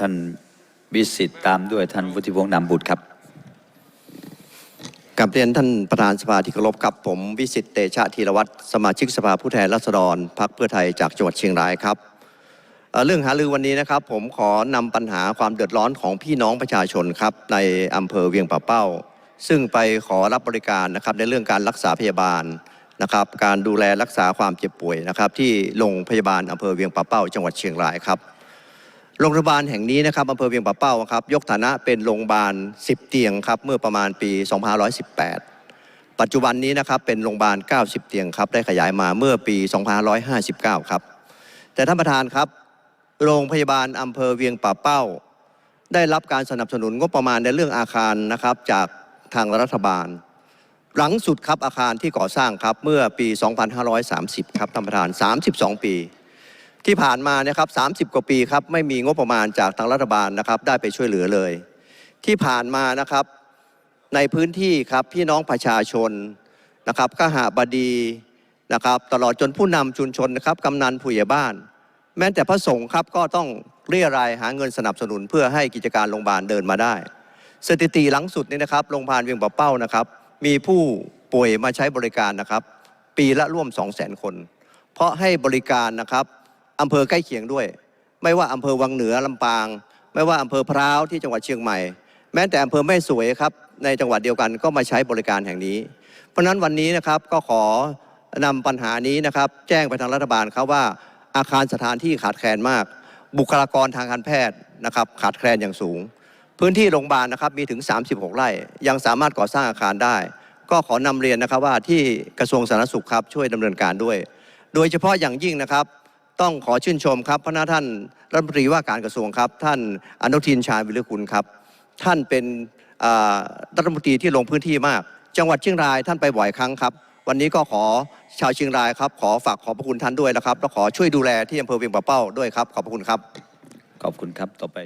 ท่านวิสิตตามด้วยท่านวุฒิพงษ์นามบุตรครับกับเรียนท่านประธานสภาที่เคารพครับผมวิสิตเตชะธีรวัตรสมาชิกสภาผู้แทนราษฎรพรรคเพื่อไทยจากจังหวัดเชียงรายครับเเรื่องหารือวันนี้นะครับ ผมขอนำปัญหาความเดือดร้อนของพี่น้องประชาชนครับในอำเภอเวียงป่าเป้า ซึ่งไปขอรับบริการนะครับในเรื่องการรักษาพยาบาลนะครับ การดูแลรักษาความเจ็บป่วยนะครับ ที่โรงพยาบาลอำเภอเวียงป่าเป้า จังหวัดเชียงรายครับ โรงพยาบาลแห่งนี้นะครับอำเภอเวียงป่าเป้าครับยกฐานะเป็นโรงพยาบาล 10 เตียงครับเมื่อประมาณปี 2518 ปัจจุบันนี้นะครับเป็นโรงพยาบาล 90 เตียงครับได้ขยายมาเมื่อปี 2559 ครับ แต่ท่านประธานครับ โรงพยาบาลอำเภอเวียงป่าเป้า ได้รับการสนับสนุนงบประมาณในเรื่องอาคารนะครับจากทางรัฐบาล หลังสุดครับอาคารที่ก่อสร้างครับเมื่อปี 2530 ครับท่านประธาน 32 ปี ที่ผ่านมานะครับ30กว่าปีครับไม่มีงบประมาณจากทางรัฐบาลนะครับ ได้ไปช่วยเหลือเลย ที่ผ่านมานะครับในพื้นที่ครับพี่น้องประชาชนนะครับข้าหาบดีนะครับ ตลอดจนผู้นำชุมชนนะครับกำนันผู้ใหญ่บ้าน แม้แต่พระสงฆ์ครับก็ต้องเรียรายหาเงินสนับสนุน เพื่อให้กิจการโรงพยาบาลเดินมาได้ สถิติหลังสุดนี่นะครับโรงพยาบาลเวียงป่าเป้านะครับ มีผู้ป่วยมาใช้บริการนะครับ ปีละร่วม 2 0 0 0 0 0 คน เพราะให้บริการนะครับ อำเภอใกล้เคียงด้วย ไม่ว่าอำเภอวังเหนือลำปาง ไม่ว่าอำเภอพร้าวที่จังหวัดเชียงใหม่ แม้แต่อำเภอแม่สวยครับในจังหวัดเดียวกันก็มาใช้บริการแห่งนี้ เพราะฉะนั้นวันนี้นะครับก็ขอนำปัญหานี้นะครับ แจ้งไปทางรัฐบาลครับว่าอาคารสถานที่ขาดแคลนมาก บุคลากรทางการแพทย์นะครับขาดแคลนอย่างสูง พื้นที่โรงพยาบาลนะครับมีถึง 36 ไร่ ยังสามารถก่อสร้างอาคารได้ ก็ขอนำเรียนนะครับว่าที่กระทรวงสาธารณสุขครับช่วยดำเนินการด้วย โดยเฉพาะอย่างยิ่งนะครับ ต้องขอชื่นชมครับพระนาท่านรัฐมนตรีว่าการกระทรวงครับ ท่านอนุทินชาญวิรุคุณครับ ท่านเป็นรัฐมนตรีที่ลงพื้นที่มาก จังหวัดเชียงรายท่านไปบ่อยครั้งครับ วันนี้ก็ขอชาวเชียงรายครับ ขอฝากขอบพระคุณท่านด้วยนะครับ แล้วขอช่วยดูแลที่อำเภอเวียงป่าเป้าด้วยครับ ขอบพระคุณครับ ขอบคุณครับต่อไป